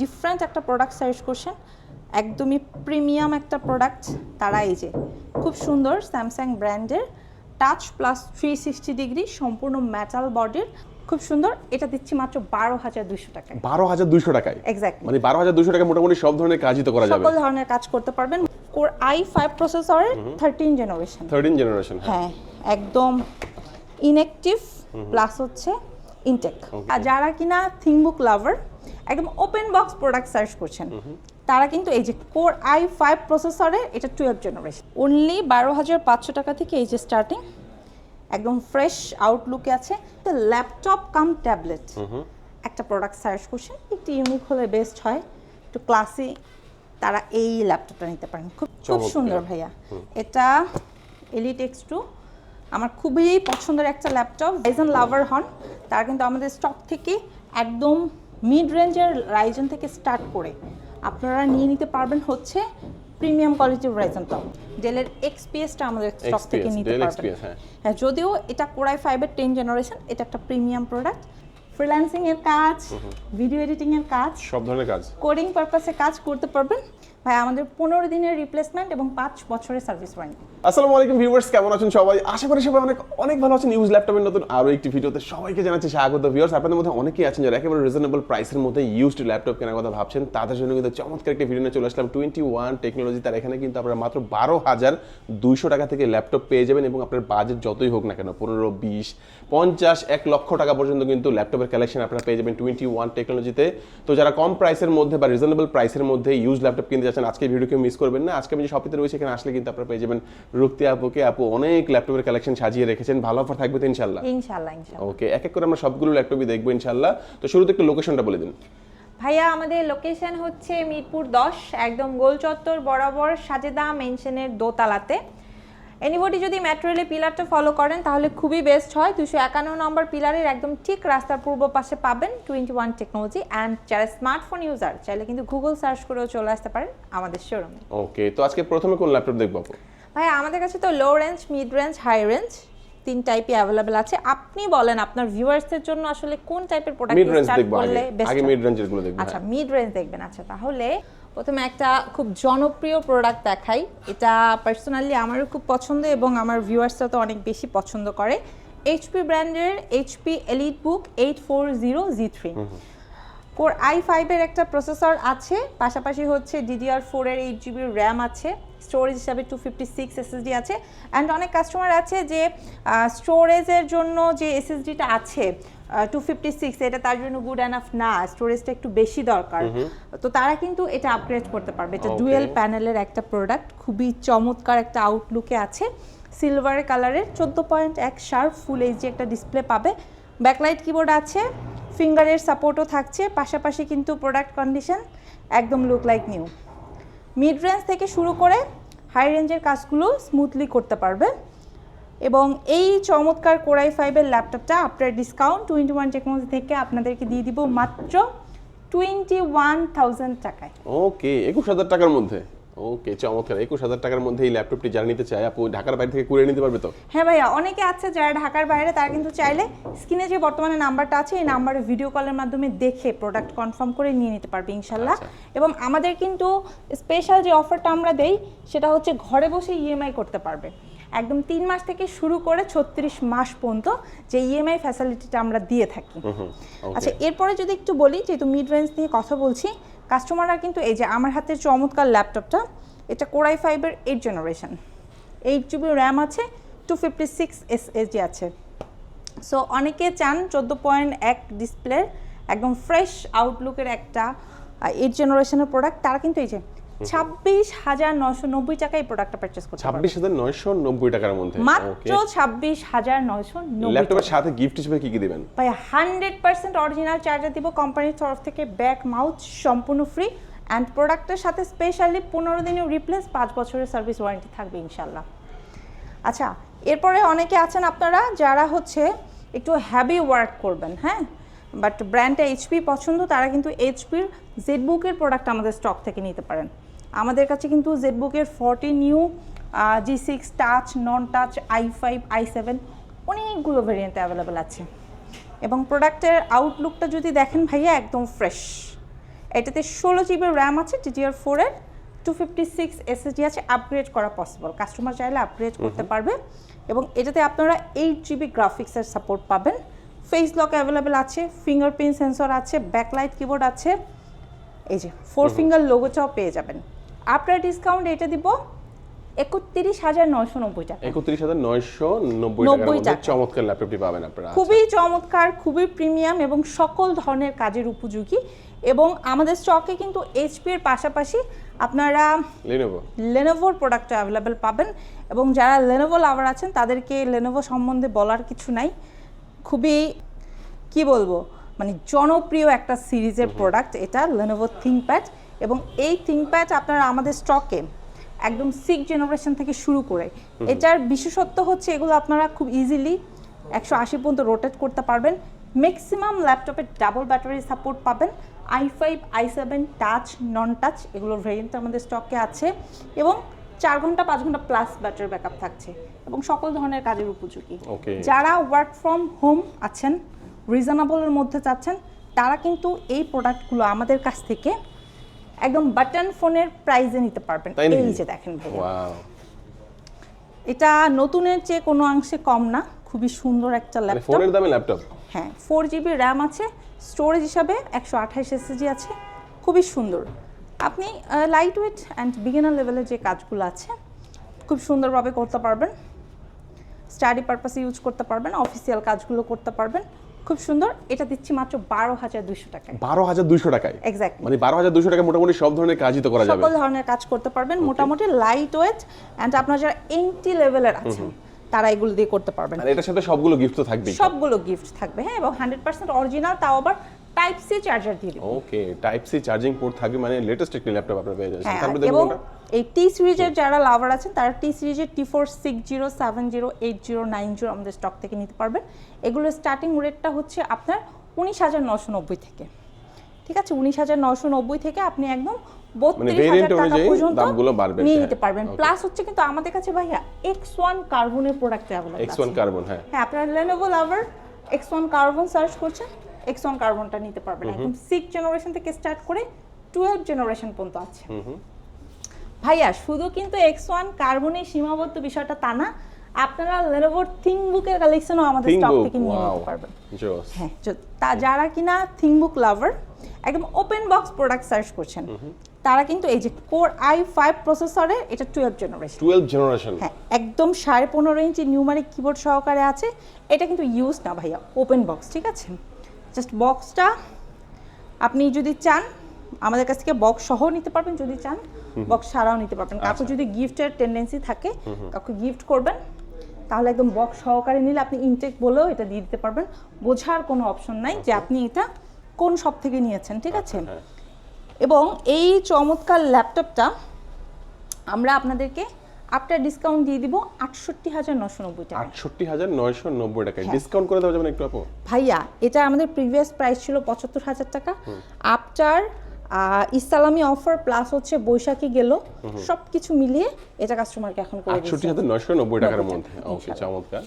Different একটা product search করছেন একদমই প্রিমিয়াম একটা প্রোডাক্ট তারা এই যে খুব সুন্দর স্যামসাং ব্র্যান্ডের touch plus three sixty degree সম্পূর্ণ মেটাল বডির খুব সুন্দর এটা দিচ্ছি মাত্র বারো হাজার দুশো টাকায়। বারো হাজার দুইশো টাকায়? এক্স্যাক্টলি মানে বারো হাজার দুইশো টাকা মোটামুটি সব ধরনের কাজই তো করা যাবে। সকল ধরনের কাজ করতে পারবেন। কোর আই ফাইভ প্রসেসরের থার্টিন জেনারেশন থার্টিন জেনারেশন হ্যাঁ। একদম ইনঅ্যাক্টিভ প্লাস হচ্ছে ইনটেক আর যারা কিনা থিংবুক লাভার একদম ওপেন বক্স প্রোডাক্ট সার্চ করছেন। তারা কিন্তু এই যে কোর আই ফাইভ প্রসেসরে এটা টুয়েলভ জেনারেশন অনলি বারো হাজার পাঁচশো টাকা থেকে এই যে স্টার্টিং একদম ফ্রেশ আউটলুকে আছে। ল্যাপটপ কাম ট্যাবলেট একটা প্রোডাক্ট সার্চ করছেন একটু ইউনিক হলে বেস্ট হয়। একটু ক্লাসি তারা এই ল্যাপটপটা নিতে পারেন। খুব খুব সুন্দর ভাইয়া। এটা এলিট এক্স টু আমার খুবই পছন্দের একটা ল্যাপটপ রাইজন লাভার হন। তারা কিন্তু আমাদের স্টক থেকে একদম মিড রেঞ্জের রাইজন থেকে স্টার্ট করে আপনারা নিয়ে নিতে পারবেন হচ্ছে প্রিমিয়াম কোয়ালিটির রাইজন টপ ডেলের এক্সপিএসটা আমাদের স্টক থেকে নিতে পারবেন। হ্যাঁ। হ্যাঁ যদিও এটা কোরাই ফাইভের টেন জেনারেশন এটা একটা প্রিমিয়াম প্রোডাক্ট ফ্রিল্যান্সিং এর কাজ ভিডিও এডিটিং এর কাজ। সব ধরনের কাজ। কোডিং পারপাসে কাজ করতে পারবেন। ভাই, আমাদের পনেরো দিনের রিপ্লেসমেন্ট এবং পাঁচ বছরের সার্ভিস ওয়ারেন্টি আসসালামু আলাইকুম ভিউয়ার্স কেমন আছেন সবাই? আশা করি সবাই অনেক অনেক ভালো আছেন। ইউজ ল্যাপটপের নতুন আরও একটি ভিডিওতে সবাইকে জানাচ্ছি স্বাগত ভিউয়ার্স আপনাদের মধ্যে অনেকেই আছেন যারা একেবারে রিজনেবল প্রাইসের মধ্যে ইউজড ল্যাপটপ কেনার কথা ভাবছেন। তাদের জন্য কিন্তু চমৎকার একটি ভিডিও নিয়ে চলে আসলাম। টোয়েন্টি ওয়ান টেকনোলজি তার এখানে কিন্তু আপনারা মাত্র বারো হাজার দুইশো টাকা থেকে ল্যাপটপ পেয়ে যাবেন এবং আপনার বাজেট যতই হোক না কেন, পনেরো, বিশ, পঞ্চাশ, এক লক্ষ টাকা পর্যন্ত কিন্তু ল্যাপটপের কালেকশন আপনারা পেয়ে যাবেন টোয়েন্টি ওয়ান টেকনোলজিতে তো যারা কম প্রাইসের মধ্যে বা রিজনেবল প্রাইসের মধ্যে ইউজ ল্যাপটপ কিনতে যাচ্ছেন আজকে ভিডিও কেউ মিস করবেন না। আজকে আমি যে শপিতে রয়েছে এখানে আসলে কিন্তু আপনারা পেয়ে যাবেন রুক্তি আপুকে। আপু অনেক ল্যাপটপের কালেকশন সাজিয়ে রেখেছেন। ভালো অফার থাকবে তো ইনশাল্লাহ ইনশাল্লাহ ইনশাল্লাহ ওকে এক এক করে আমরা সবগুলো ল্যাপটপই দেখব ইনশাল্লাহ তো শুরুতে একটু লোকেশনটা বলে দিন। ভাইয়া আমাদের লোকেশন হচ্ছে মিরপুর দশ একদম গোল চত্বর বরাবর সাজেদা মেনশনের দোতলাতে। এনিবডি যদি মেট্রো পিলারটা ফলো করেন তাহলে খুবই বেস্ট হয়। দুশো একান্ন নম্বর পিলারের একদম ঠিক রাস্তার পূর্ব পাশে পাবেন টোয়েন্টি ওয়ান টেকনোলজি অ্যান্ড যারা স্মার্টফোন ইউজার চাইলে কিন্তু গুগল সার্চ করেও চলে আসতে পারেন আমাদের শোরুমে ওকে তো আজকে প্রথমে কোন ল্যাপটপ দেখব ভাই আমাদের কাছে তো low range mid range high range তিন টাইপই অ্যাভেলেবল আছে। আপনি বলেন আপনার ভিউয়ার্সদের জন্য আসলে কোন টাইপের প্রোডাক্ট স্টার্ট করলে বেস্ট আগে মিড রেঞ্জেরগুলো দেখবেন আচ্ছা হ্যাঁ। মিড রেঞ্জ দেখবেন। আচ্ছা তাহলে প্রথমে একটা খুব জনপ্রিয় প্রোডাক্ট দেখাই। এটা পার্সোনালি আমারও খুব পছন্দ এবং আমার ভিউয়ার্সরা তো অনেক বেশি পছন্দ করে। এইচপি ব্র্যান্ডের HP elite book eight four zero G three core i ফাইভের একটা প্রসেসর আছে পাশাপাশি হচ্ছে ডিডিআর ফোরের এইট জিবি র্যাম আছে স্টোরেজ হিসাবে টু ফিফটি সিক্স এসএসডি আছে অ্যান্ড অনেক কাস্টমার আছে যে স্টোরেজের জন্য যে এসএসডিটা আছে টু ফিফটি সিক্স এটা তার জন্য গুড এনাফ না স্টোরেজটা একটু বেশি দরকার। তো তারা কিন্তু এটা আপগ্রেড করতে পারবে। এটা ডুয়েল প্যানেলের একটা প্রোডাক্ট খুবই চমৎকার একটা আউটলুকে আছে সিলভার কালারের চোদ্দ পয়েন্ট এক শার্প ফুল এইচডি একটা ডিসপ্লে পাবে। ব্যাকলাইট কিবোর্ড আছে ফিঙ্গারের সাপোর্টও থাকছে, পাশাপাশি কিন্তু প্রোডাক্ট কন্ডিশন একদম look like new mid range থেকে শুরু করে হাই রেঞ্জের কাজগুলো স্মুথলি করতে পারবে। এবং এই চমৎকার কোরাই ফাইভের ল্যাপটপটা আপনার ডিসকাউন্ট টোয়েন্টি ওয়ান টেকনোলজি থেকে আপনাদেরকে দিয়ে দিব মাত্র টোয়েন্টি ওয়ান থাউজেন্ড টাকায়। ওকে একুশ হাজার টাকার মধ্যে। ওকে চমৎকার। একুশ হাজার টাকার মধ্যে এই ল্যাপটপটি যারা নিতে চায় আপু ঢাকার বাইরে থেকে কুড়িয়ে নিতে পারবে তো? হ্যাঁ ভাইয়া অনেকে আছে যারা ঢাকার বাইরে তারা কিন্তু চাইলে স্ক্রিনে যে বর্তমানে নাম্বারটা আছে এই নাম্বারে ভিডিও কলের মাধ্যমে দেখে প্রোডাক্ট কনফার্ম করে নিয়ে নিতে পারবে ইনশাল্লাহ। আচ্ছা। এবং আমাদের কিন্তু স্পেশাল যে অফারটা আমরা দেই সেটা হচ্ছে ঘরে বসে ইএমআই করতে পারবে। একদম তিন মাস থেকে শুরু করে ছত্রিশ মাস পর্যন্ত যে ইএমআই ফ্যাসিলিটিটা আমরা দিয়ে থাকি। আচ্ছা এরপরে যদি একটু বলি যেহেতু মিড রেঞ্জ নিয়ে কথা বলছি কাস্টমাররা কিন্তু এই যে আমার হাতের চমৎকার ল্যাপটপটা, এটা কোরাই ফাইভের eight generation eight GB RAM আছে টু ফিফটি সিক্স এসএসডি আছে। সো অনেকে চান চোদ্দ পয়েন্ট এক ডিসপ্লের একদম ফ্রেশ আউটলুকের একটা এইট জেনারেশনের প্রোডাক্ট তারা কিন্তু এই যে ছাব্বিশ হাজার নশো নব্বই টাকায় প্রোডাক্টটা পারচেস করতে ছাব্বিশ হাজার নয়শো নব্বই টাকার মধ্যে? মাত্র ছাব্বিশ হাজার নয়শো ল্যাপটপের সাথে গিফট হিসেবে কি কি দিবেন? ভাই হান্ড্রেড পার্সেন্ট অরিজিনাল চার্জার দিব কোম্পানির তরফ থেকে ব্যাক মাউথ সম্পূর্ণ ফ্রি অ্যান্ড প্রোডাক্টের সাথে স্পেশালি পনেরো দিনের রিপ্লেস পাঁচ বছরের সার্ভিস ওয়ারেন্টি থাকবে ইনশাল্লাহ আচ্ছা এরপরে অনেকে আছেন আপনারা যারা হচ্ছে একটু হ্যাভি ওয়ার্ক করবেন হ্যাঁ? বাট ব্র্যান্ডটা এইচপি পছন্দ তারা কিন্তু এইচপির জেডবুকের প্রোডাক্ট আমাদের স্টক থেকে নিতে পারেন। আমাদের কাছে কিন্তু জেডবুকের forty new G six touch non touch i five i seven অনেকগুলো ভেরিয়েন্ট অ্যাভেলেবেল আছে। এবং প্রোডাক্টের আউটলুকটা যদি দেখেন ভাইয়া একদম ফ্রেশ এটাতে ষোলো জিবি র্যাম আছে ডিডিআর ফোরের টু ফিফটি সিক্স এসএসডি আছে আপগ্রেড করা পসিবল কাস্টমার চাইলে আপগ্রেড করতে পারবে। এবং এটাতে আপনারা এইট জিবি গ্রাফিক্সের সাপোর্ট পাবেন। ফেস লক অ্যাভেলেবেল আছে ফিঙ্গারপ্রিন্ট সেন্সর আছে ব্যাকলাইট কিবোর্ড আছে। এই যে ফোর ফিঙ্গার লোগোটাও পেয়ে যাবেন। আপনার ডিসকাউন্ট এটা দিব একত্রিশ হাজার নয়শো নব্বই টাকা। একত্রিশ হাজার নয়শো নব্বই টাকার 90 মধ্যে টাকা। চমৎকার ল্যাপটপটি পাবেন আপনারা। খুবই চমৎকার খুবই প্রিমিয়াম এবং সকল ধরনের কাজের উপযোগী এবং আমাদের স্টকে কিন্তু এইচপি এর পাশাপাশি আপনারা লিনোভো লেনোভোর প্রোডাক্ট অ্যাভেলেবেল পাবেন এবং যারা লেনোভো লাভার আছেন তাদেরকে লেনোভো সম্বন্ধে বলার কিছু নাই। খুবই কি বলব মানে জনপ্রিয় একটা সিরিজের প্রোডাক্ট এটা লেনোভো থিঙ্কপ্যাড এবং এই থিঙ্কপ্যাড আপনারা আমাদের স্টকে একদম সিক্স জেনারেশন থেকে শুরু করে এটার বিশেষত্ব হচ্ছে এগুলো আপনারা খুব ইজিলি একশো আশি পর্যন্ত রোটেট করতে পারবেন। ম্যাক্সিমাম ল্যাপটপের ডাবল ব্যাটারি সাপোর্ট পাবেন। I five i seven touch non touch এগুলোর ভেরিয়েন্ট আমাদের স্টকে আছে এবং চার ঘণ্টা পাঁচ ঘণ্টা প্লাস ব্যাটারি ব্যাকআপ থাকছে এবং সকল ধরনের কাজের উপযোগী। যারা ওয়ার্ক ফ্রম হোম আছেন রিজনেবলের মধ্যে চাচ্ছেন তারা কিন্তু এই প্রোডাক্টগুলো আমাদের কাছ থেকে একদম বাটন ফোনের প্রাইজে নিতে পারবেন? এই যে দেখেন ভাইয়া। এটা নতুনের চেয়ে কোনো অংশে কম না খুবই সুন্দর একটা মানে ল্যাপটপ। ফোনের দামে ল্যাপটপ? হ্যাঁ ফোর জিবি র্যাম আছে স্টোরেজ হিসাবে একশো আঠাশ এসএসজি আছে খুবই সুন্দর। আপনি লাইট ওয়েট অ্যান্ড বিগিনার লেভেলের যে কাজগুলো আছে খুব সুন্দরভাবে করতে পারবেন। স্টাডি পারপাসে ইউজ করতে পারবেন অফিসিয়াল কাজগুলো করতে পারবেন। খুব সুন্দর। এটা দিচ্ছি মাত্র বারো হাজার দুশো টাকায়। বারো হাজার দুইশো টাকায়? এক্স্যাক্ট মানে বারো হাজার দুশো টাকা মোটামুটি সব ধরনের কাজই তো করা যাবে। সকল ধরনের কাজ করতে পারবেন মোটামুটি লাইট ওয়েট অ্যান্ড আপনার যারা এন্টি লেভেলের আছেন তারা এগুলো দিয়ে করতে পারবেন। আর এটার সাথে সবগুলো গিফট তো থাকবেই। সবগুলো গিফট থাকবে হ্যাঁ এবং হান্ড্রেড পার্সেন্ট অরিজিনাল তাও আবার টাইপ সি চার্জার দিয়ে দেবো। Okay type C charging port থাকবে মানে লেটেস্ট একটি ল্যাপটপ আপনারা পেয়ে যাচ্ছেন। হ্যাঁ তারপরে এবং দেখুন এই টি সিরিজের যারা লাভার আছেন তারা টি সিরিজের T four six zero seven zero eight zero nine zero আমাদের স্টক থেকে নিতে পারবেন। এগুলোর স্টার্টিং রেটটা হচ্ছে আপনার উনিশ হাজার নশো নব্বই থেকে। ঠিক আছে? উনিশ হাজার নশো নব্বই থেকে আপনি একদম বত্রিশ হাজার টাকা পর্যন্ত নিয়ে হ্যাঁ, নিতে পারবেন। প্লাস হচ্ছে কিন্তু আমাদের কাছে ভাইয়া এক্স ওয়ান কার্বনের product available X one carbon হ্যাঁ। হ্যাঁ আপনারা Lenovo lover X one carbon search করছেন। এক্স ওয়ান কার্বনটা নিতে পারবেন একদম সিক্স জেনারেশন থেকে স্টার্ট করে টুয়েলভ জেনারেশন পর্যন্ত আছে। ভাইয়া শুধু কিন্তু এক্স ওয়ান কার্বনে সীমাবদ্ধ বিষয়টা তা না আপনারা লেনোভোর থিংবুকের কালেকশনও আমাদের স্টক থেকে নিয়ে নিতে পারবেন। হ্যাঁ তা যারা কিনা থিংবুক লাভার একদম ওপেন বক্স প্রোডাক্ট সার্চ করছেন তারা কিন্তু এই যে কোর আই ফাইভ প্রসেসরের এটা টুয়েলভ জেনারেশন টুয়েলভ জেনারেশন হ্যাঁ একদম সাড়ে পনেরো ইঞ্চি নিউমারিক কিবোর্ড সহকারে আছে এটা কিন্তু ইউজ না ভাইয়া ওপেন বক্স ঠিক আছে? জাস্ট বক্সটা আপনি যদি চান আমাদের কাছ থেকে বক্স সহ নিতে পারবেন যদি চান বক্স ছাড়াও নিতে পারবেন। কাউকে যদি গিফটের টেন্ডেন্সি থাকে কাউকে গিফট করবেন তাহলে একদম বক্স সহকারে নিলে আপনি ইনটেক বলেও এটা দিয়ে দিতে পারবেন। বোঝার কোনো অপশন নাই যে আপনি এটা কোন শপ থেকে নিয়েছেন ঠিক আছে? হ্যাঁ। এবং এই চমৎকার ল্যাপটপটা আমরা আপনাদেরকে আফটার ডিসকাউন্ট দিয়ে দিব আটষট্টি হাজার নশো নব্বই টাকা আটষট্টি হাজার নয়শো নব্বই হ্যাঁ। ডিসকাউন্ট করে দেওয়া যাবে একটু আপু? ভাইয়া এটা আমাদের প্রিভিয়াস প্রাইস ছিল পঁচাত্তর হাজার টাকা। আফটার ইসলামি অফার প্লাস হচ্ছে বৈশাখী গেল। সব কিছু মিলিয়ে এটা কাস্টমারকে এখন করে আটষট্টি হাজার নয়শো নব্বই টাকার মধ্যে। ওকে চমৎকার।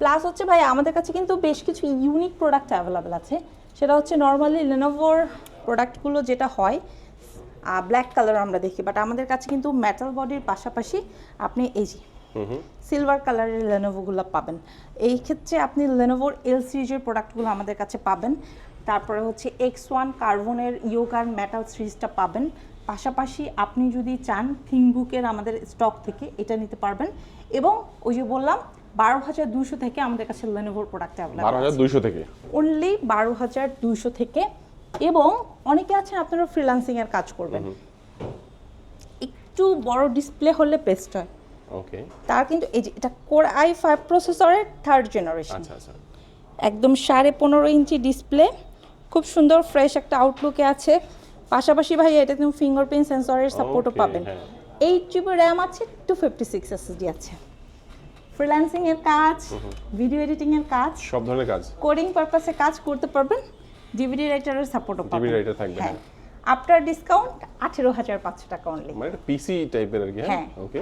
প্লাস হচ্ছে ভাই আমাদের কাছে কিন্তু বেশ কিছু ইউনিক প্রোডাক্ট অ্যাভেলেবেল আছে। সেটা হচ্ছে নর্মালি লেনোভোর প্রোডাক্টগুলো যেটা হয় ব্ল্যাক কালার আমরা দেখি বাট আমাদের কাছে কিন্তু মেটাল বডির পাশাপাশি আপনি এই যে সিলভার কালারের লেনোভোগুলো পাবেন। এই ক্ষেত্রে আপনি লেনোভোর এল সিরিজের প্রোডাক্টগুলো আমাদের কাছে পাবেন। তারপরে হচ্ছে এক্স ওয়ান কার্বনের ইয়োগার মেটাল সিরিজটা পাবেন। পাশাপাশি আপনি যদি চান থিংবুকের আমাদের স্টক থেকে এটা নিতে পারবেন। এবং ওই যে বললাম বারো হাজার দুশো থেকে আমাদের কাছে লেনোভোর প্রোডাক্ট বারো অ্যাভেলেবল হাজার দুইশো থেকে? অনলি বারো হাজার দুইশো থেকে এবং অনেকে আছেন আপনারা ফ্রিল্যান্সিং এর কাজ করবেন। একটু বড় ডিসপ্লে হলে বেস্ট হয়। ওকে তার কিন্তু এই যে এটা কোর আই ফাইভ প্রসেসরের থার্ড জেনারেশন একদম সাড়ে পনেরো ইঞ্চি ডিসপ্লে খুব সুন্দর ফ্রেশ একটা আউটলুকে আছে। পাশাপাশি ভাই এটা তুমি ফিঙ্গারপ্রিন্ট সেন্সরের সাপোর্টও পাবেন। এইট জিবি র্যাম আছে টু ফিফটি সিক্স এসএসডি আছে। ফ্রিল্যান্সিং এর কাজ ভিডিও এডিটিং এর কাজ। সব ধরনের কাজ। কোডিং পারপাসে কাজ করতে পারবেন। ডিভিডি রাইটারের সাপোর্টও পাবেন। DVD writer থাকবে, হ্যাঁ। হ্যাঁ। আফটার ডিসকাউন্ট আঠেরো হাজার পাঁচশো টাকা অনলি মানে এটা পিসি টাইপের আর কি হ্যাঁ? হ্যাঁ। ওকে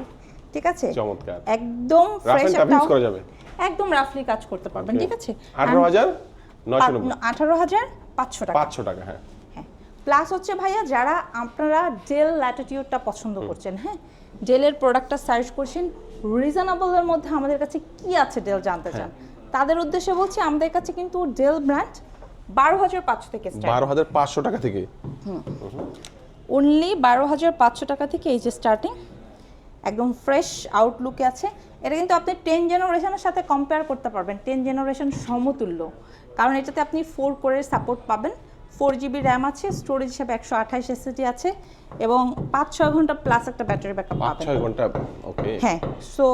ঠিক আছে? চমৎকার। একদম ফ্রেশ ইউজ করা যাবে। একদম রাফলি কাজ করতে পারবেন ঠিক আছে? আঠারো হাজার নয়শো নব্বই। আঠারো হাজার পাঁচশো টাকা। পাঁচশো টাকা হ্যাঁ। হ্যাঁ। প্লাস হচ্ছে ভাইয়া যারা আপনারা ডেল ল্যাটিটিউডটা পছন্দ করছেন হ্যাঁ? ডেলের প্রোডাক্টটা সার্চ করছেন রিজনেবলের মধ্যে আমাদের কাছে কি আছে ডেল জানতে চান? তাদের উদ্দেশ্যে বলছি আমাদের কাছে কিন্তু ডেল ব্র্যান্ড বারো হাজার পাঁচশো থেকে বারো হাজার পাঁচশো টাকা থেকে? অনলি বারো হাজার পাঁচশো টাকা থেকে এই যে স্টার্টিং একদম ফ্রেশ আউটলুকে আছে। এটা কিন্তু আপনি টেন জেনারেশনের সাথে কম্পেয়ার করতে পারবেন টেন জেনারেশন সমতুল্য। কারণ এটাতে আপনি ফোর কোরের সাপোর্ট পাবেন। ফোর জিবি র্যাম আছে স্টোরেজ হিসাবে একশো আঠাশ এসএসডি আছে এবং পাঁচ ছয় ঘণ্টা প্লাস একটা ব্যাটারি ব্যাকআপ পাবেন। ছয় ঘণ্টা ওকে হ্যাঁ সো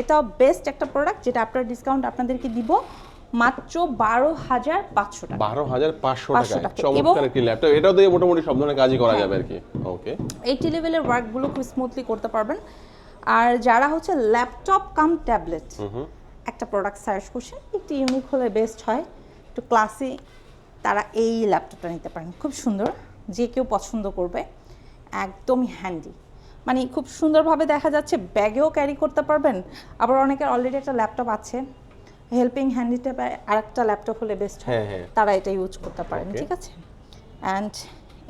এটা বেস্ট একটা প্রোডাক্ট যেটা আপনার ডিসকাউন্ট আপনাদেরকে দিব। মাত্র বারো হাজার পাঁচশো টাকা। বারো হাজার পাঁচশো 500 টাকা। চমৎকার একটি ল্যাপটপ এটাও দিয়ে মোটামুটি সব ধরনের কাজই করা যাবে আর কি। ওকে এইটি লেভেলের ওয়ার্কগুলো খুব স্মুথলি করতে পারবেন। আর যারা হচ্ছে ল্যাপটপ কাম ট্যাবলেট একটা প্রোডাক্ট সার্চ করছেন একটু ইউনিক হলে বেস্ট হয়। একটু ক্লাসি তারা এই ল্যাপটপটা নিতে পারেন। খুব সুন্দর। যে কেউ পছন্দ করবে একদমই হ্যান্ডি মানে খুব সুন্দরভাবে দেখা যাচ্ছে ব্যাগেও ক্যারি করতে পারবেন। আবার অনেকের অলরেডি একটা ল্যাপটপ আছে। হেল্পিং হ্যান্ডিটা বা আরেকটা ল্যাপটপ হলে বেস্ট হয়। হ্যাঁ, হ্যাঁ। তারা এটা ইউজ করতে পারেন ঠিক আছে? অ্যান্ড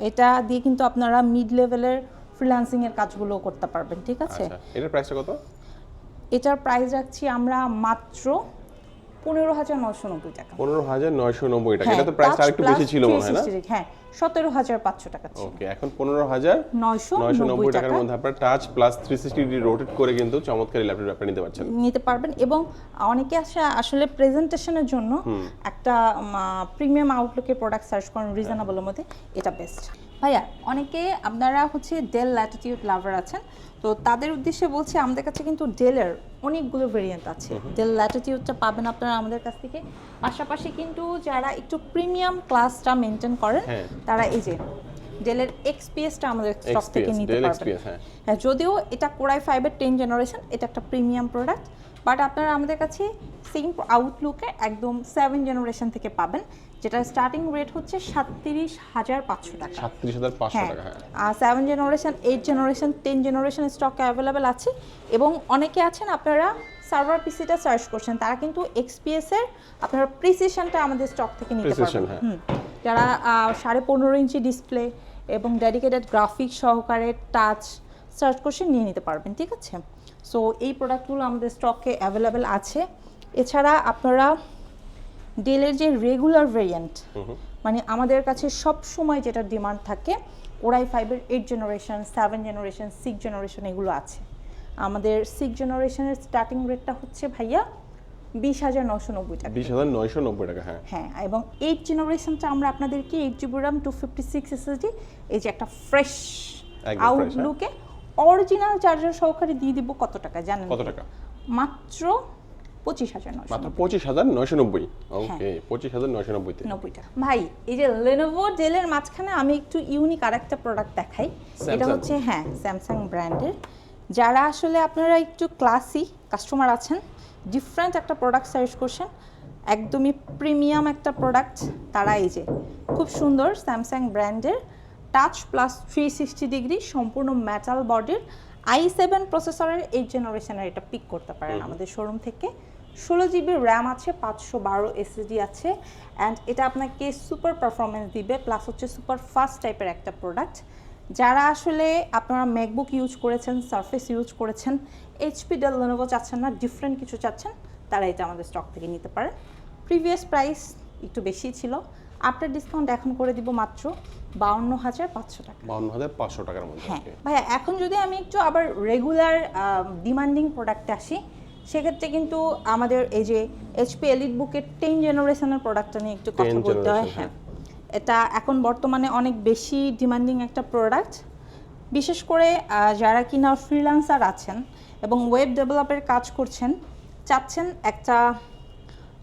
এটা দিয়ে কিন্তু আপনারা মিড লেভেলের ফ্রিল্যান্সিং এর কাজগুলো করতে পারবেন ঠিক আছে? আচ্ছা এটার প্রাইসটা কত? এটার প্রাইস রাখছি আমরা মাত্র পনেরো হাজার নশো নব্বই টাকা। পনেরো হাজার নয়শো নব্বই টাকা। হ্যাঁ, এটা তো প্রাইস আরেকটু বেশি ছিল মনে হয় না? হ্যাঁ সতেরো হাজার পাঁচশো টাকা ওকে এখন পনেরো হাজার নয়শো নয়শো নব্বই টাকার মধ্যে আপনার touch plus three sixty degree rotate করে কিন্তু চমৎকার ল্যাপটপ আপনি নিতে পারছেন। নিতে পারবেন এবং অনেকে আসে আসলে প্রেজেন্টেশনের জন্য একটা প্রিমিয়াম আউটলুকের প্রোডাক্ট সার্চ করেন রিজনেবলের মধ্যে। এটা বেস্ট ভাইয়া অনেকে আপনারা হচ্ছে ডেল ল্যাটিটিউড লাভার আছেন। তো তাদের উদ্দেশ্যে বলছি আমাদের কাছে কিন্তু ডেলের অনেকগুলো ভেরিয়েন্ট আছে। ডেল ল্যাটিটিউডটা পাবেন আপনারা আমাদের কাছ থেকে। পাশাপাশি কিন্তু যারা একটু প্রিমিয়াম ক্লাসটা মেনটেন করেন হ্যাঁ। তারা এই যে ডেলের এক্সপিএসটা আমাদের স্টক থেকে নিতে পারবেন। হ্যাঁ। হ্যাঁ যদিও এটা কোরাই ফাইভের টেন জেনারেশন এটা একটা প্রিমিয়াম প্রোডাক্ট বাট আপনারা আমাদের কাছে সেম আউটলুকে একদম সেভেন জেনারেশন থেকে পাবেন। যেটা স্টার্টিং রেট হচ্ছে সাতত্রিশ হাজার পাঁচশো টাকা সাতত্রিশ হাজার পাঁচশো হ্যাঁ টাকা হ্যাঁ আর seven generation eight generation ten generation স্টকে অ্যাভেলেবেল আছে এবং অনেকে আছেন আপনারা সার্ভার পিসিটা সার্চ করছেন তারা কিন্তু এক্সপিএস এর আপনারা প্রিসিশনটা আমাদের স্টক থেকে নিতে পারবেন হ্যাঁ। হুম। যারা সাড়ে পনেরো ইঞ্চি ডিসপ্লে এবং ডেডিকেটেড গ্রাফিক সহকারে টাচ সার্চ করছেন নিয়ে নিতে পারবেন ঠিক আছে সো এই প্রোডাক্টগুলো আমাদের স্টকে অ্যাভেলেবেল আছে এছাড়া আপনারা ডেলের যে রেগুলার ভেরিয়েন্ট মানে আমাদের কাছে সব সময় যেটা ডিমান্ড থাকে ওরাই ফাইভের eight generation seven generation six generation এগুলো আছে। আমাদের সিক্স জেনারেশনের স্টার্টিং রেটটা হচ্ছে ভাইয়া বিশ হাজার নশো নব্বই টাকা। বিশ হাজার নয়শো নব্বই টাকা হ্যাঁ। হ্যাঁ এবং এইট জেনারেশনটা আমরা আপনাদেরকে eight GB RAM two fifty six SSD এই যে একটা ফ্রেশ। আউটলুকে অরিজিনাল চার্জার সহকারে দিয়ে দিব কত টাকা জানেন? কত টাকা? মাত্র পঁচিশ হাজার নশো মাত্র পঁচিশ হাজার নয়শো নব্বই। হ্যাঁ। ওকে পঁচিশ হাজার নয়শো নব্বইতে নব্বই টাকা ভাই এই যে লেনোভো ডেলের মাঝখানে আমি একটু ইউনিক আর একটা প্রোডাক্ট দেখাই এটা হচ্ছে হ্যাঁ স্যামসাং ব্র্যান্ডের যারা আসলে আপনারা একটু ক্লাসি কাস্টমার আছেন ডিফারেন্ট একটা প্রোডাক্ট সার্চ করছেন একদমই প্রিমিয়াম একটা প্রোডাক্ট তারা এই যে খুব সুন্দর স্যামসাং ব্র্যান্ডের touch plus three sixty degree সম্পূর্ণ মেটাল বডির আই সেভেন প্রসেসরের এইট জেনারেশনের এটা পিক করতে পারেন আমাদের শোরুম থেকে। ষোলো জিবি র্যাম আছে পাঁচশো বারো এসএসডি আছে অ্যান্ড এটা আপনাকে সুপার পারফরমেন্স দিবে প্লাস হচ্ছে সুপার ফাস্ট টাইপের একটা প্রোডাক্ট যারা আসলে আপনারা ম্যাকবুক ইউজ করেছেন সারফেস ইউজ করেছেন এইচপি ডেল লেনোভো চাচ্ছেন না ডিফারেন্ট কিছু চাচ্ছেন তারা এটা আমাদের স্টক থেকে নিতে পারেন প্রিভিয়াস প্রাইস একটু বেশি ছিল আফটার ডিসকাউন্ট এখন করে দিব মাত্র বাউন্ন হাজার পাঁচশো টাকা। বাউন্ন হাজার পাঁচশো টাকার মধ্যে হ্যাঁ ভাইয়া এখন যদি আমি একটু আবার রেগুলার ডিমান্ডিং প্রোডাক্টে আসি সেক্ষেত্রে কিন্তু আমাদের এই যে এইচপি এলিট বুকের টেন জেনারেশনের প্রোডাক্টটা নিয়ে একটু কথা বলতে হয় হ্যাঁ। এটা এখন বর্তমানে অনেক বেশি ডিমান্ডিং একটা প্রোডাক্ট বিশেষ করে যারা কিনা ফ্রিল্যান্সার আছেন এবং ওয়েব ডেভেলপের কাজ করছেন চাচ্ছেন একটা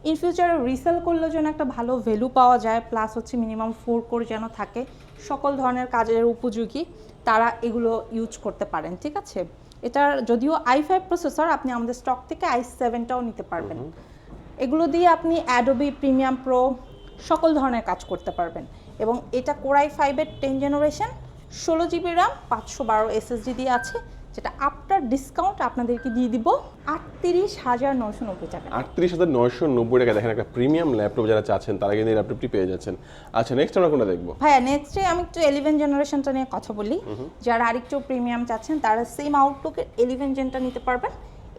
ইন ফিউচারে রিসেল করলে যেন একটা ভালো ভ্যালু পাওয়া যায় প্লাস হচ্ছে মিনিমাম ফোর কোর যেন থাকে সকল ধরনের কাজের উপযোগী তারা এগুলো ইউজ করতে পারেন ঠিক আছে? এটার যদিও আই ফাইভ প্রসেসর আপনি আমাদের স্টক থেকে আই সেভেনটাও নিতে পারবেন। এগুলো দিয়ে আপনি অ্যাডোবি প্রিমিয়াম প্রো সকল ধরনের কাজ করতে পারবেন। এবং এটা কোরাই ফাইভের টেন জেনারেশন ষোলো জিবি র্যাম পাঁচশো বারো এসএসডি দিয়ে আছে। যেটা আফটার ডিসকাউন্ট আপনাদেরকে দিয়ে দিব আটত্রিশ হাজার নশো নব্বই টাকা। আটত্রিশ হাজার নয়শো নব্বই টাকা দেখেন একটা প্রিমিয়াম ল্যাপটপ যারা চাচ্ছেন তারা কিন্তু এই ল্যাপটপটি পেয়ে যাচ্ছেন। আচ্ছা নেক্সট আমরা কোনটা দেখব? ভাইয়া নেক্সটে আমি একটু এলিভেন জেনারেশনটা নিয়ে কথা বলি। যারা আরেকটু প্রিমিয়াম চাচ্ছেন তারা সেম আউটলুকের এলিভেন জেনটা নিতে পারবেন।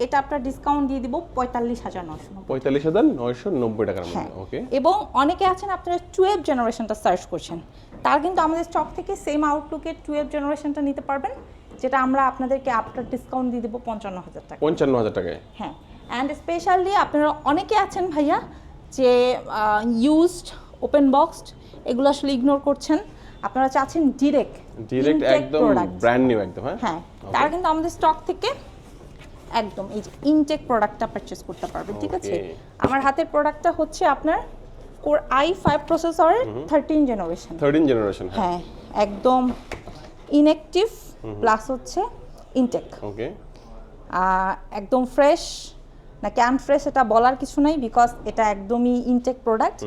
এটা আপনার ডিসকাউন্ট দিয়ে দিব পঁয়তাল্লিশ হাজার নশো পঁয়তাল্লিশ হাজার নয়শো নব্বই টাকার হ্যাঁ। মধ্যে ওকে এবং অনেকে আছেন আপনারা টুয়েলভ জেনারেশনটা সার্চ করছেন। তারা কিন্তু আমাদের স্টক থেকে সেম আউটলুকের টুয়েলভ জেনারেশনটা নিতে পারবেন। যেটা আমরা আপনাদেরকে আফটার ডিসকাউন্ট দিয়ে দেবো পঞ্চান্ন হাজার টাকা। পঞ্চান্ন হাজার টাকায়? হ্যাঁ অ্যান্ড স্পেশালি আপনারা অনেকে আছেন ভাইয়া যে ইউজড ওপেন বক্সড এগুলো আসলে ইগনোর করছেন। আপনারা চাচ্ছেন ডিরেক্ট ডিরেক্ট একদম ব্র্যান্ড নিউ একদম হ্যাঁ? হ্যাঁ তারা কিন্তু আমাদের স্টক থেকে একদম এই যে ইনটেক প্রোডাক্টটা পারচেস করতে পারবেন ঠিক আছে? আমার হাতের প্রোডাক্টটা হচ্ছে আপনার কোর আই ফাইভ প্রসেসরের থার্টিন জেনারেশন থার্টিন জেনারেশন হ্যাঁ একদম ইনএক্টিভ প্লাস হচ্ছে ইনটেক ওকে একদম ফ্রেশ না ক্যান ফ্রেশ এটা বলার কিছু নাই বিকজ এটা একদমই intact product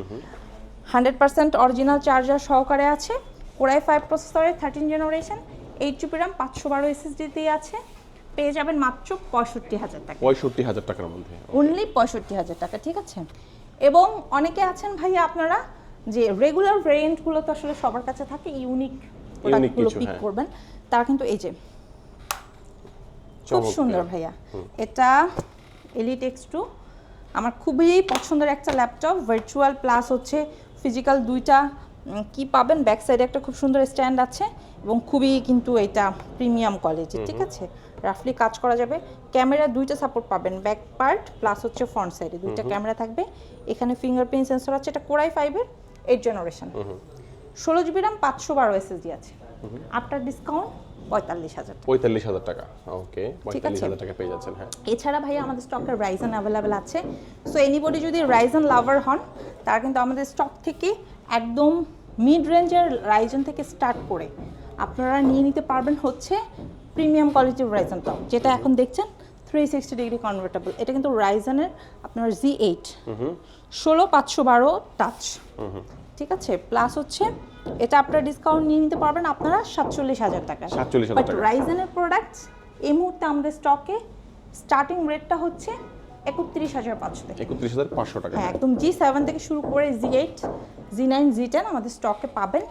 hundred percent original charger সহকারে আছে। কোরাই ফাইভ প্রসেসরের thirteen generation eight GB RAM পাঁচশো বারো এসএসডিতেই আছে। পেয়ে যাবেন মাত্র পঁয়ষট্টি হাজার টাকা। পঁয়ষট্টি হাজার টাকার মধ্যে। অনলি পঁয়ষট্টি হাজার টাকা ঠিক আছে? এবং অনেকে আছেন ভাইয়া আপনারা যে রেগুলার ভেরিয়েন্টগুলো তো আসলে সবার কাছে থাকে ইউনিক প্রোডাক্টগুলো পিক হ্যাঁ। করবেন তারা কিন্তু এই যে খুব সুন্দর ভাইয়া। এটা এলিট এক্স টু আমার খুবই পছন্দের একটা ল্যাপটপ ভার্চুয়াল প্লাস হচ্ছে ফিজিক্যাল দুইটা কি পাবেন? ব্যাক সাইডে একটা খুব সুন্দর স্ট্যান্ড আছে এবং খুবই কিন্তু এটা প্রিমিয়াম কোয়ালিটি ঠিক আছে? রাফলি কাজ করা যাবে। ক্যামেরা দুইটা সাপোর্ট পাবেন ব্যাক পার্ট প্লাস হচ্ছে ফ্রন্ট সাইডে দুইটা ক্যামেরা থাকবে। এখানে ফিঙ্গারপ্রিন্ট সেন্সর আছে এটা কোরাই ফাইভের এইট জেনারেশন ষোলো জিবি র্যাম পাঁচশো বারো এসএসডি আছে। আফটার ডিসকাউন্ট পঁয়তাল্লিশ হাজার পঁয়তাল্লিশ হাজার টাকা ওকে পঁয়তাল্লিশ আছে। টাকা পেয়ে যাচ্ছেন হ্যাঁ। এছাড়া ভাই আমাদের স্টকের রাইজন অ্যাভেলেবেল আছে। সো এনিবডি যদি রাইজন লাভার হন তারা কিন্তু আমাদের স্টক থেকে একদম মিড রেঞ্জের রাইজন থেকে স্টার্ট করে আপনারা নিয়ে নিতে পারবেন হচ্ছে প্রিমিয়াম কোয়ালিটির রাইজন টপ যেটা এখন দেখছেন থ্রি সিক্সটি ডিগ্রি কনভার্টেবল এটা কিন্তু রাইজনের আপনার জি এইট ষোলো পাঁচশো বারো টাচ ঠিক আছে? প্লাস হচ্ছে এটা আপনারা ডিসকাউন্ট নিয়ে নিতে পারবেন আপনারা সাতচল্লিশ হাজার টাকা। 47,000 বাট রাইজেনের প্রোডাক্টস এই মুহূর্তে আমাদের স্টকে স্টার্টিং রেটটা হচ্ছে একত্রিশ হাজার পাঁচশো থেকে একত্রিশ হাজার পাঁচশো টাকা। হ্যাঁ একদম জি সেভেন থেকে শুরু করে G eight G nine G ten আমাদের স্টকে পাবেন।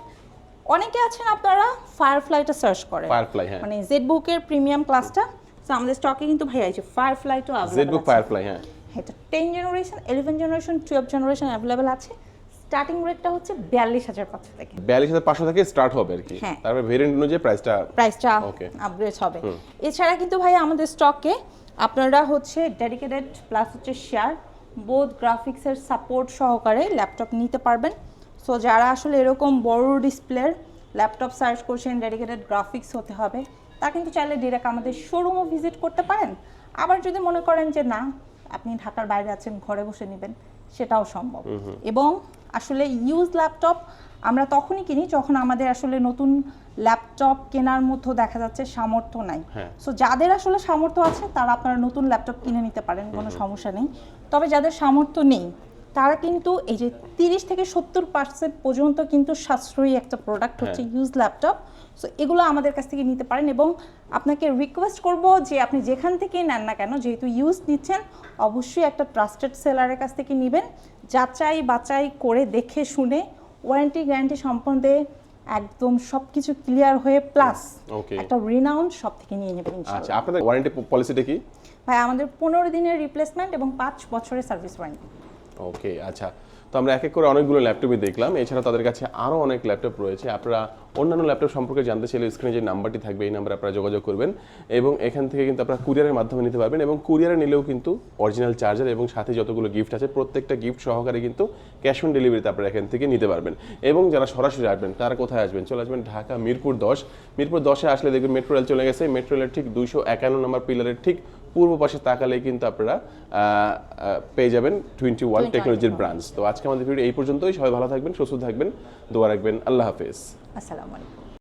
অনেকে আছেন আপনারা ফায়ারফ্লাইটা সার্চ করেন। Firefly, হ্যাঁ। মানে জেড বুকের প্রিমিয়াম ক্লাসটা তো আমাদের স্টকে কিন্তু ভাই আছে ফায়ারফ্লাইটাও জেড অ্যাভেলেবল বুক ফায়ারফ্লাই হ্যাঁ। এটা ten generation eleven generation twelve generation available আছে। স্টার্টিং রেটটা হচ্ছে বিয়াল্লিশ হাজার পাঁচশো থেকে। বিয়াল্লিশ হাজার পাঁচশো থেকে স্টার্ট হবে আর কি। হ্যাঁ। তারপরে ভেরিয়েন্ট অনুযায়ী প্রাইসটা প্রাইসটা আপগ্রেড হবে। এছাড়া কিন্তু ভাই আমাদের স্টকে আপনারা হচ্ছে ডেডিকেটেড প্লাস হচ্ছে শেয়ার বোধ গ্রাফিক্সের সাপোর্ট সহকারে ল্যাপটপ নিতে পারবেন। সো যারা আসলে এরকম বড় ডিসপ্লের ল্যাপটপ সার্চ করছেন ডেডিকেটেড গ্রাফিক্স হতে হবে তা কিন্তু চাইলে ডিরেক্ট আমাদের শোরুমও ভিজিট করতে পারেন। আবার যদি মনে করেন যে না আপনি ঢাকার বাইরে আছেন ঘরে বসে নেবেন সেটাও সম্ভব। এবং আসলে ইউজ ল্যাপটপ আমরা তখনই কিনি যখন আমাদের আসলে নতুন ল্যাপটপ কেনার মধ্যে দেখা যাচ্ছে সামর্থ্য নাই। হ্যাঁ। সো যাদের আসলে সামর্থ্য আছে তারা আপনারা নতুন ল্যাপটপ কিনে নিতে পারেন কোনো সমস্যা নেই। তবে যাদের সামর্থ্য নেই তারা কিন্তু এই যে তিরিশ থেকে সত্তর পার্সেন্ট পর্যন্ত কিন্তু সাশ্রয়ী একটা প্রোডাক্ট হচ্ছে ইউজ ল্যাপটপ সো এগুলো আমাদের কাছ থেকে নিতে পারেন এবং আপনাকে রিকোয়েস্ট করব যে আপনি যেখান থেকে নেন না কেন যেহেতু ইউজ নিচ্ছেন অবশ্যই একটা ট্রাস্টেড সেলারের কাছ থেকে নেবেন। যাচাই বাচাই করে দেখে শুনে ওয়ারেন্টি গ্যারান্টি সম্বন্ধে একদম সবকিছু ক্লিয়ার হয়ে প্লাস একটা রিনাউন্ড সব থেকে নিয়ে নেবেন আচ্ছা আপনাদের ওয়ারেন্টি পলিসিটা কি? ভাই আমাদের পনেরো দিনের রিপ্লেসমেন্ট এবং পাঁচ বছরের সার্ভিস ওয়ারেন্টি ওকে আচ্ছা। তো আমরা এক এক করে অনেকগুলো ল্যাপটপই দেখলাম। এছাড়া তাদের কাছে আরও অনেক ল্যাপটপ রয়েছে। আপনারা অন্যান্য ল্যাপটপ সম্পর্কে জানতে চাইলে স্ক্রিনে যে নাম্বারটি থাকবে, এই নাম্বারে আপনারা যোগাযোগ করবেন এবং এখান থেকে কিন্তু আপনারা কুরিয়ারের মাধ্যমে নিতে পারবেন এবং কুরিয়ারে নিলেও কিন্তু অরিজিনাল চার্জার এবং সাথে যতগুলো গিফট আছে, প্রত্যেকটা গিফট সহকারে কিন্তু ক্যাশ অন ডেলিভারিতে আপনারা এখান থেকে নিতে পারবেন। এবং যারা সরাসরি আসবেন, তারা কোথায় আসবেন? চলে আসবেন ঢাকা মিরপুর দশ। মিরপুর দশে আসলে দেখবেন মেট্রো রেল চলে গেছে। মেট্রো রেলের ঠিক দুইশো একান্ন নম্বর পিলারের ঠিক পূর্ব পাশে তাকালেই কিন্তু আপনারা পেয়ে যাবেন টোয়েন্টি ওয়ান টেকনোলজির ব্রাঞ্চ তো আজকে আমাদের ভিডিও এই পর্যন্তই। সবাই ভালো থাকবেন সুস্থ থাকবেন। দোয়া রাখবেন। আল্লাহ হাফেজ। আসসালামু আলাইকুম।